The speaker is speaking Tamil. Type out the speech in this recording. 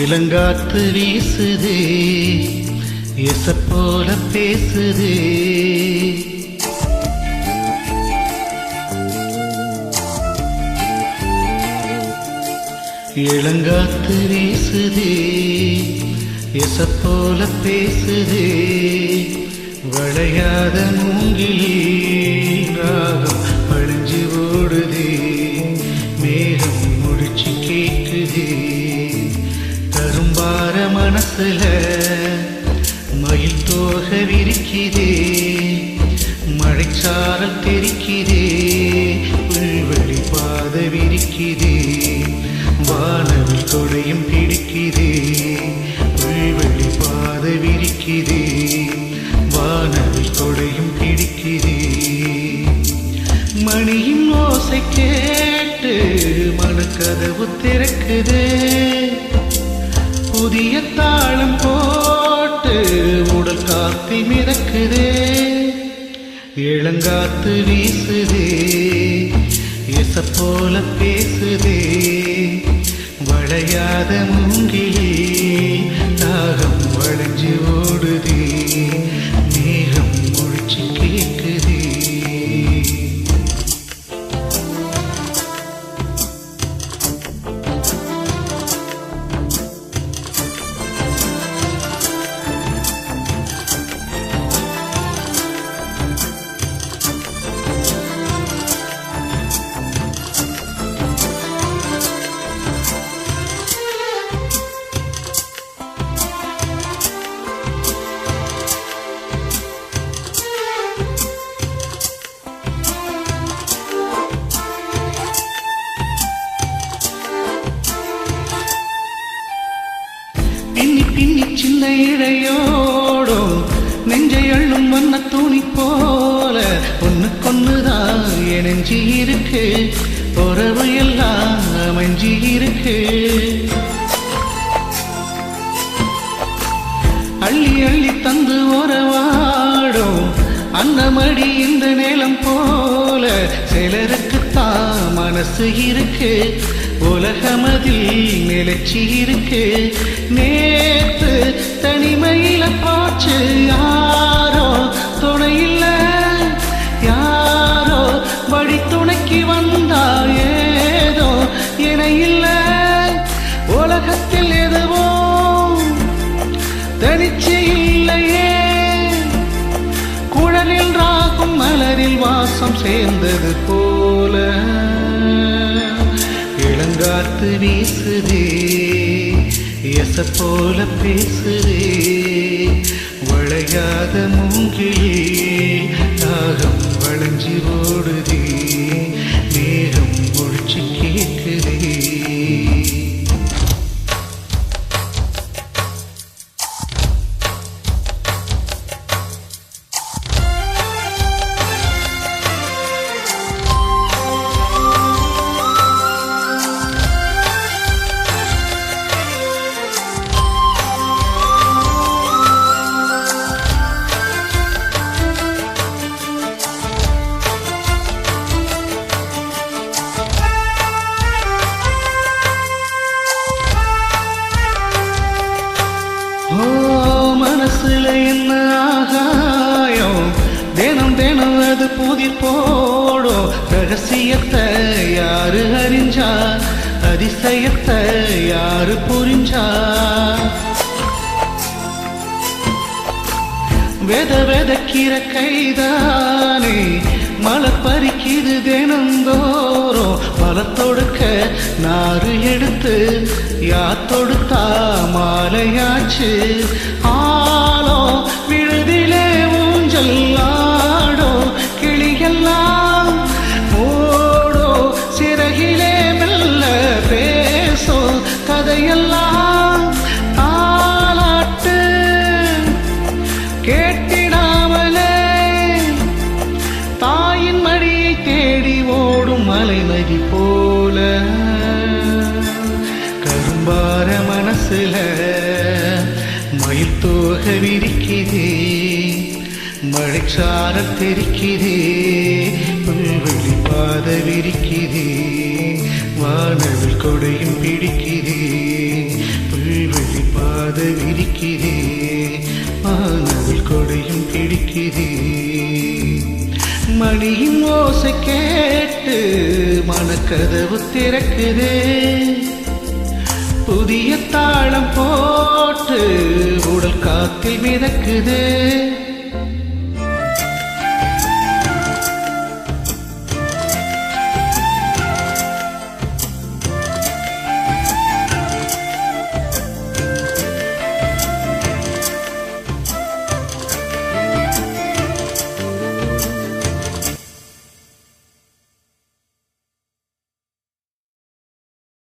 இளங்காத்து வீசுதே எச போல பேசுதே. இளங்காத்து வீசுதே எச போல பேசுதே. வளையாத மூங்கிலே ராகம் மனசுல மயில் தோக விரிக்கிறே மழைச்சாரல் தெரிக்கிறே உள்வழி பாத விரிக்கிறே வானவில் தொடையும் பிடிக்கிறே உள்வழி பாத விரிக்கிறே வானவில் தொடையும் பிடிக்கிறே. மணியின் ஓசை கேட்டு மனக்கதவு திறக்குதே புதிய தாளம் போட்டு உடல் காத்தி மிதக்குதே. இளங்காத்து வீசுதே. எச போல பேசுதே. வளையாத மூங்கிலே. தாகம் வளைஞ்சு ஓடுதே. பின்னி சின்ன இழையோடும் நெஞ்சை அள்ளும் வண்ண துணி போல ஒண்ணு கொன்னுதான் என் இருக்கு உறவு எல்லாம் அமைஞ்சி இருக்கு. அள்ளி அள்ளி தந்து உறவாடும் அன்னமடி இந்த நிலம் போல சிலருக்குத்தான் மனசு இருக்கு. உலகமதில் நிலைச்சி இருக்கு நேத்து தனிமையில போச்சு யாரோ துணையில்ல யாரோ வழி துணைக்கு வந்தா ஏதோ என உலகத்தில் எதுவோ தனிச்சு இல்லையே. குழலில் ராகும் மலரில் வாசம் சேர்ந்தது போல. காத்து வீசுதே எச போல பேசுதே. வளையாத மூங்கிலே தாகம் மனசுல என்ன ஆகாயம்? தினம் தினம் அது புதி போடும். ரகசியத்தை யாரு அறிஞ்சா? அதிசயத்தை யாரு புரிஞ்சா? வெத வெதக்கிற கைதானே மலை பறிக்கிது தினந்தோ மலை தொடுக்க நாறு எடுத்து யா தொடுத்தா மாலையாச்சு. பார மனசுல மயிர்த்தோக விரிக்கிறே மழைச்சார தெரிக்கிறே புல்வெளி பாத விரிக்கிறே வானவில் கொடையும் பிடிக்கிறே புல்வெளி பாத விரிக்கிறே வானவில் கொடையும் பிடிக்கிறே மணியின் ஓசை கேட்டு மனக்கதவு திறக்குதே. புதிய தாளம் போட்டு உடல் காத்தில் மிதக்குது.